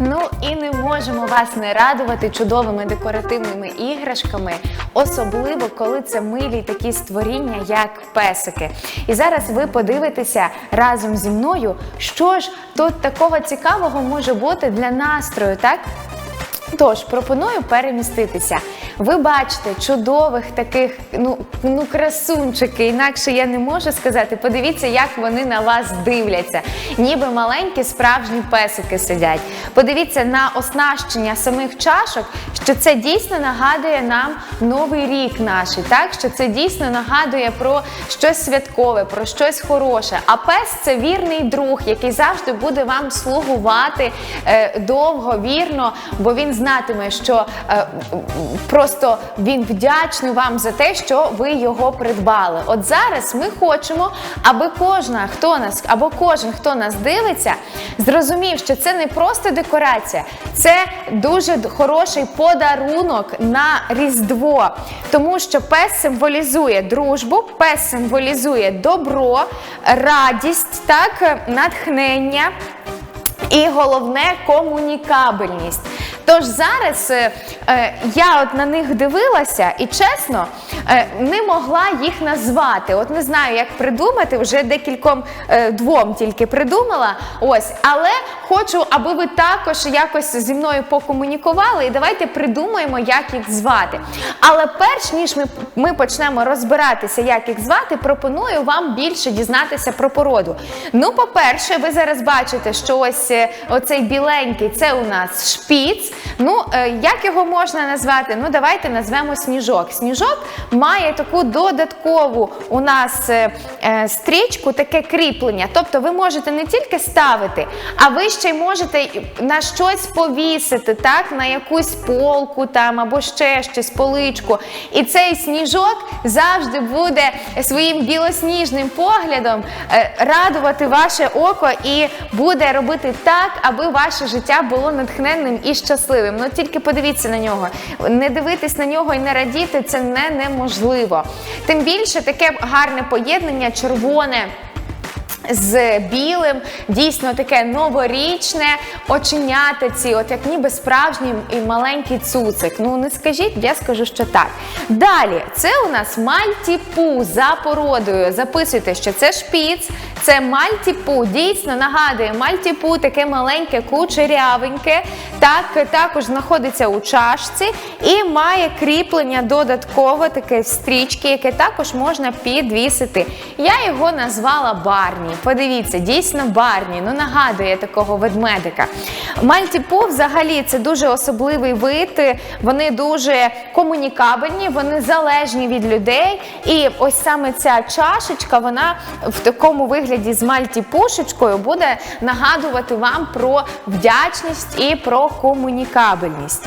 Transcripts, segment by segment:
Ну і не можемо вас не радувати чудовими декоративними іграшками, особливо коли це милі такі створіння, як песики. І зараз ви подивитеся разом зі мною, що ж тут такого цікавого може бути для настрою, так? Тож пропоную переміститися. Ви бачите чудових таких, ну, ну красунчики, інакше я не можу сказати. Подивіться, як вони на вас дивляться, ніби маленькі справжні песики сидять. Подивіться на оснащення самих чашок, що це дійсно нагадує нам новий рік наш, так що це дійсно нагадує про щось святкове, про щось хороше. А пес це вірний друг, який завжди буде вам слугувати е, довго, вірно, бо він знатиме, що е, просто він вдячний вам за те, що ви його придбали. От зараз ми хочемо, аби кожна, хто нас або кожен, хто нас дивиться, зрозумів, що це не просто декорація, це дуже хороший подарунок на Різдво, тому що пес символізує дружбу, пес символізує добро, радість, так, натхнення. І головне комунікабельність. Тож зараз е, е, я от на них дивилася і чесно е, не могла їх назвати. От не знаю, як придумати, вже декільком е, двом тільки придумала. Ось, але хочу, аби ви також якось зі мною покомунікували, і давайте придумаємо, як їх звати. Але перш ніж ми, ми почнемо розбиратися, як їх звати, пропоную вам більше дізнатися про породу. Ну, по-перше, ви зараз бачите, що ось е, оцей біленький це у нас шпіц. Ну, е, як його можна назвати? Ну, давайте назвемо сніжок. Сніжок має таку додаткову у нас е, е, стрічку, таке кріплення. Тобто ви можете не тільки ставити, а ви ще й можете на щось повісити, так, на якусь полку там або ще щось, поличку. І цей сніжок завжди буде своїм білосніжним поглядом радувати ваше око і буде робити так, аби ваше життя було натхненним і щасливим. Ну тільки подивіться на нього. Не дивитись на нього і не радіти це не неможливо. Тим більше таке гарне поєднання червоне. З білим, дійсно таке новорічне оченята ці, от як ніби справжній і маленький цуцик. Ну не скажіть, я скажу, що так. Далі, це у нас мальтіпу за породою. Записуйте, що це шпіц, це мальтіпу. Дійсно нагадує, мальтіпу таке маленьке, кучерявеньке. Так, також знаходиться у чашці і має кріплення додатково таке стрічки, яке також можна підвісити. Я його назвала Барні. Подивіться, дійсно Барні. Ну нагадує такого ведмедика. Мальтіпу взагалі це дуже особливий вид. Вони дуже комунікабельні, вони залежні від людей. І ось саме ця чашечка, вона в такому вигляді з мальтіпушечкою буде нагадувати вам про вдячність і про комунікабельність.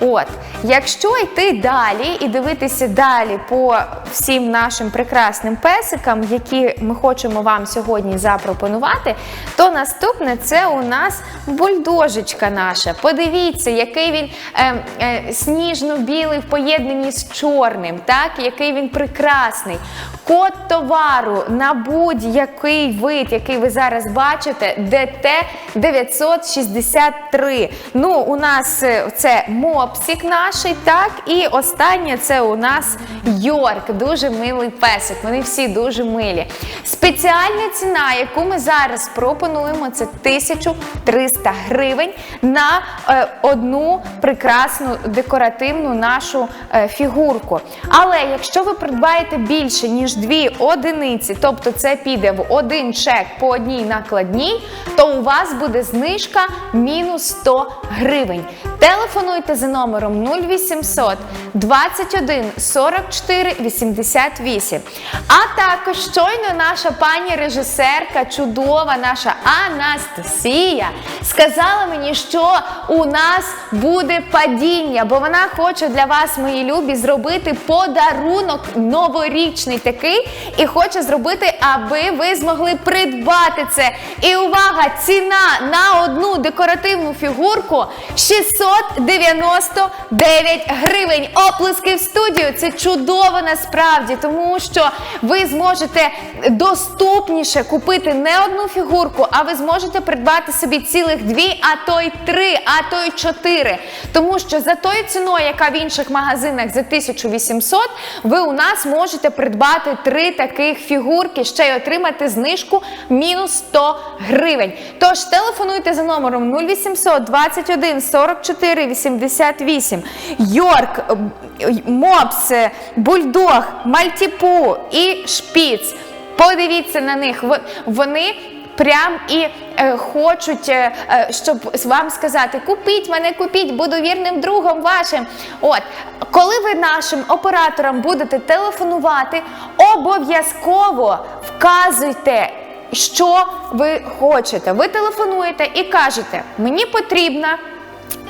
От, якщо йти далі і дивитися далі по всім нашим прекрасним песикам, які ми хочемо вам сьогодні запропонувати, то наступне це у нас бульдожечка наша. Подивіться, який він е, е, сніжно-білий в поєднанні з чорним, так, який він прекрасний. Код товару на будь-який вид, який ви зараз бачите, ДТ 963. Ну, у нас е, це мопсик наш, так, і останнє це у нас Йорк, дуже милий песик. Вони всі дуже милі. Спеціальна ціна, яку ми зараз пропонуємо, це 1300 гривень на е, одну прекрасну декоративну нашу е, фігурку. Але якщо ви придбаєте більше, ніж дві одиниці, тобто це піде в один чек по одній накладній, то у вас буде знижка мінус 100 гривень. Телефонуйте за номером 0800 21 44 88. А також щойно наша пані режисерка, чудова наша Анастасія, сказала мені, що у нас буде падіння, бо вона хоче для вас, мої любі, зробити подарунок новорічний такий, і хоче зробити, аби ви змогли придбати це. І увага! Ціна на одну декоративну фігурку 600 699 гривень. Оплески в студію. Це чудово насправді, тому що ви зможете доступніше купити не одну фігурку, а ви зможете придбати собі цілих дві, а то й три, а то й чотири. Тому що за тою ціною, яка в інших магазинах за 1800, ви у нас можете придбати три таких фігурки, ще й отримати знижку мінус 100 гривень. Тож телефонуйте за номером 0800 21 44 88. Йорк, Мопс, Бульдог, Мальтіпу і Шпіц. Подивіться на них. Вони прям і е, хочуть, е, е, щоб вам сказати: купіть мене, купіть, буду вірним другом вашим. От, коли ви нашим операторам будете телефонувати, обов'язково вказуйте. Що ви хочете? Ви телефонуєте і кажете, мені потрібна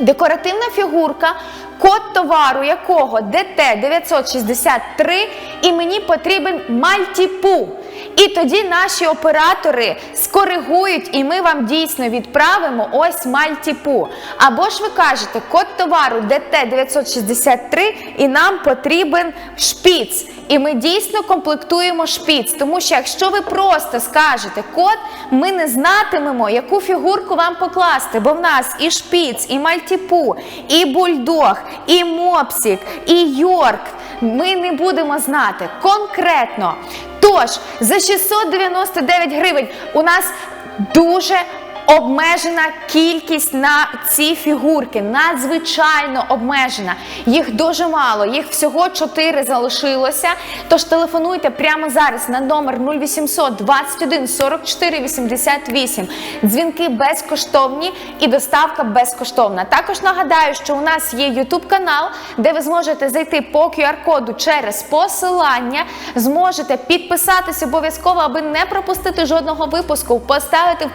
декоративна фігурка, код товару якого ДТ 963, і мені потрібен мальтіпу. І тоді наші оператори скоригують, і ми вам дійсно відправимо ось мальтіпу. Або ж ви кажете, код товару ДТ 963, і нам потрібен шпіц. І ми дійсно комплектуємо шпіц. Тому що якщо ви просто скажете код, ми не знатимемо, яку фігурку вам покласти. Бо в нас і шпіц, і мальтіпу, і бульдог, і мопсік, і йорк. Ми не будемо знати конкретно. Тож за 699 гривень у нас дуже обмежена кількість на ці фігурки, надзвичайно обмежена. Їх дуже мало, їх всього 4 залишилося. Тож телефонуйте прямо зараз на номер 0800 21 44 88. Дзвінки безкоштовні і доставка безкоштовна. Також нагадаю, що у нас є YouTube канал, де ви зможете зайти по QR-коду через посилання, зможете підписатись обов'язково, аби не пропустити жодного випуску, поставити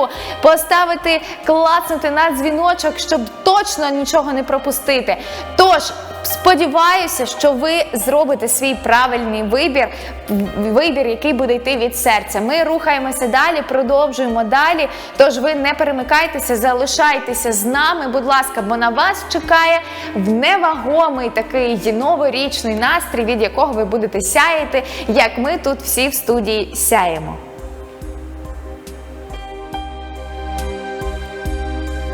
вподобайку, поставити, клацнути на дзвіночок, щоб точно нічого не пропустити. Тож. Сподіваюся, що ви зробите свій правильний вибір, вибір, який буде йти від серця. Ми рухаємося далі, продовжуємо далі. Тож ви не перемикайтеся, залишайтеся з нами, будь ласка, бо на вас чекає невагомий такий новорічний настрій, від якого ви будете сяяти, як ми тут всі в студії сяємо.